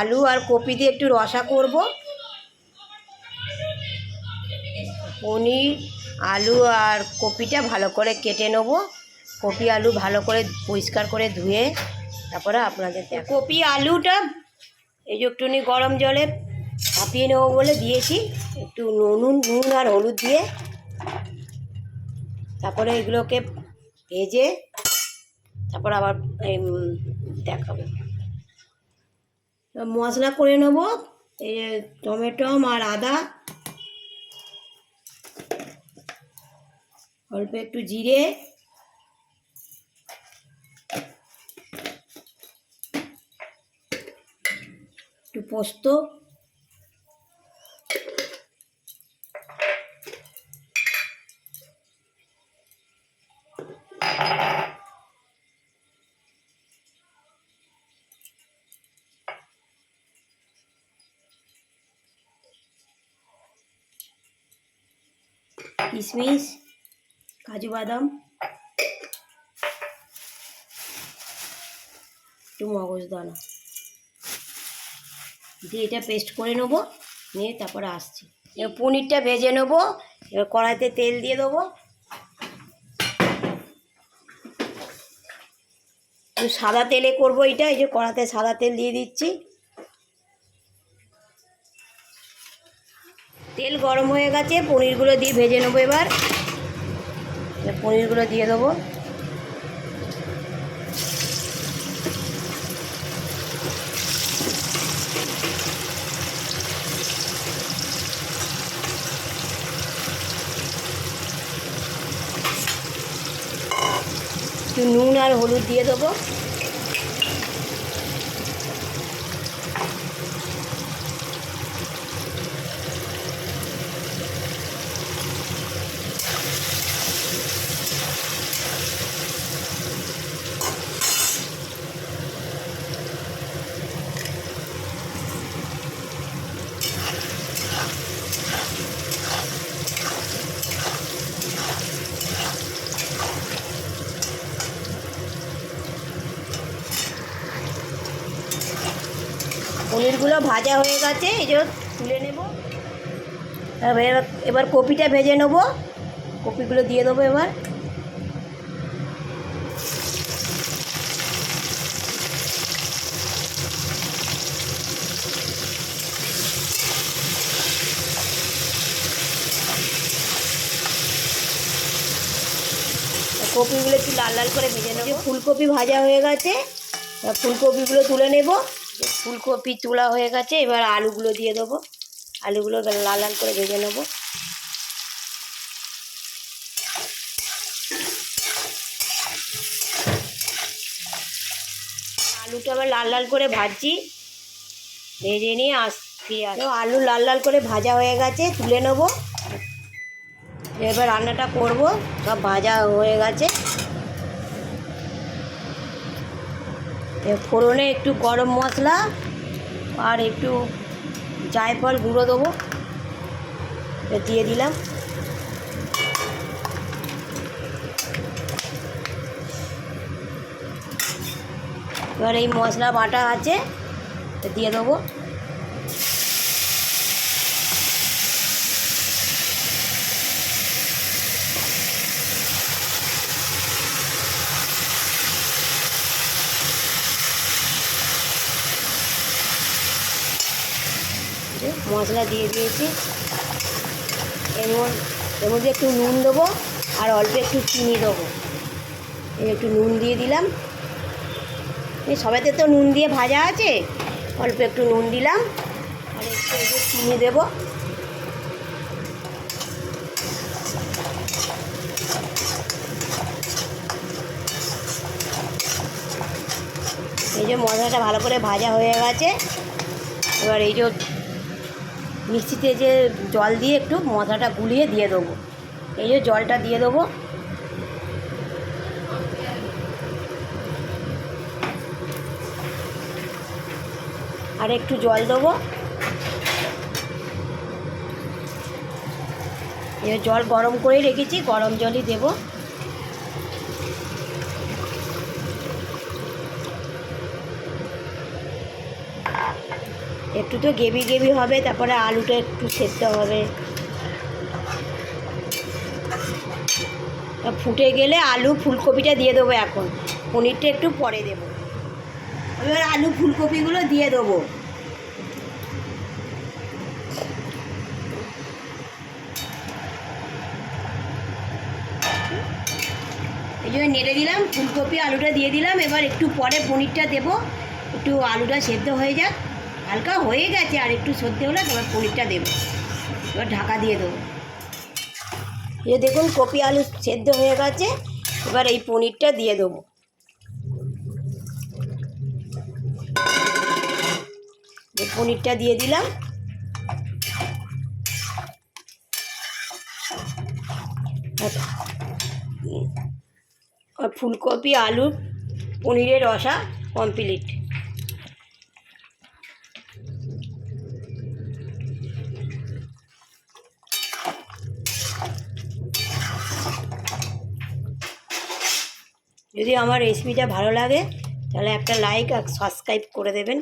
আলু আর কপি দিয়ে একটু রসা করব। পনির, আলু আর কপিটা ভালো করে কেটে নেব। কপি, আলু ভালো করে পরিষ্কার করে ধুয়ে তারপরে আপনাদের কপি, আলুটা এই যে একটুখানি গরম জলে ভাপিয়ে নেব বলে দিয়েছি। একটু নুন নুন আর হলুদ দিয়ে তারপরে এগুলোকে ভেজে তারপর আবার দেখাবো। মশলা করে নেব। এই যে টমেটো আর আদা। অল্প একটু জিরে। একটু পোস্ত। কিশমিশ, কাজু বাদাম, একটু মগজদানা দিয়ে এটা পেস্ট করে নেব, নিয়ে তারপরে আসছি। এবার পনিরটা ভেজে নেব, এবার কড়াইতে তেল দিয়ে দেবো। সাদা তেলে করব এটা, এই যে কড়াতে সাদা তেল দিয়ে দিচ্ছি। তেল গরম হয়ে গেছে, পনিরগুলো দিয়ে ভেজে নেব এবার। পনিরগুলো দিয়ে দেবো। নুন আর হলুদ দিয়ে দেবো। পনিরগুলো ভাজা হয়ে গেছে এই যে তুলে নেব। এবার এবার কপিটা ভেজে নেব। কপিগুলো দিয়ে দেবো এবার। কপিগুলো একটু লাল লাল করে ভেজে নেব। ফুলকপি ভাজা হয়ে গেছে ফুলকপিগুলো তুলে নেব। ফুলকপি তোলা হয়ে গেছে, এবার আলুগুলো দিয়ে দেবো। আলুগুলো এবার লাল লাল করে ভেজে নেব। আলুটা আবার লাল লাল করে ভাজছি। ভেজে নিয়ে আস, ফিরে আলু লাল লাল করে ভাজা হয়ে গেছে, তুলে নেব। এবার রান্নাটা করব, সব ভাজা হয়ে গেছে। ফোড়নে একটু গরম মশলা আর একটু জায়ফল গুঁড়ো দেবো। দিয়ে দিলাম। এবার এই মশলা বাটা আছে দিয়ে দেবো। মশলা দিয়ে দিয়েছি। এর এর মধ্যে একটু নুন দেবো আর অল্প একটু চিনি দেবো। এই একটু নুন দিয়ে দিলাম। এই সবাইতে তো নুন দিয়ে ভাজা আছে, অল্প একটু নুন দিলাম। আর একটু চিনি দেবো। এই যে মশলাটা ভালো করে ভাজা হয়ে গেছে। এবার এই যে মিক্সিতে যে জল দিয়ে একটু মশলাটা গুলিয়ে দিয়ে দেবো। এই যে জলটা দিয়ে দেবো। আর একটু জল দেবো। এই জল গরম করে রেখেছি, গরম জলই দেবো। একটু তো গেবি গেবি হবে, তারপরে আলুটা একটু সেদ্ধ হবে। ফুটে গেলে আলু ফুলকপিটা দিয়ে দেবো এখন। পনিরটা একটু পরে দেবো। এবার আলু ফুলকপিগুলো দিয়ে দেবো। এই জন্য নেড়ে দিলাম, ফুলকপি আলুটা দিয়ে দিলাম। এবার একটু পরে পনিরটা দেবো। একটু আলুটা সেদ্ধ হয়ে যাক। হালকা হয়ে গেছে, আর একটু সর্দি হলে তারপর পনিরটা দেবো। এবার ঢাকা দিয়ে দেবো। এই দেখুন, কপি আলু সেদ্ধ হয়ে গেছে, এবার এই পনিরটা দিয়ে দেবো। পনিরটা দিয়ে দিলাম। আর ফুলকপি, আলু, পনিরের রসা কমপ্লিট যদি আমার রেসিপিটা ভালো লাগে তাহলে একটা লাইক আর সাবস্ক্রাইব করে দেবেন।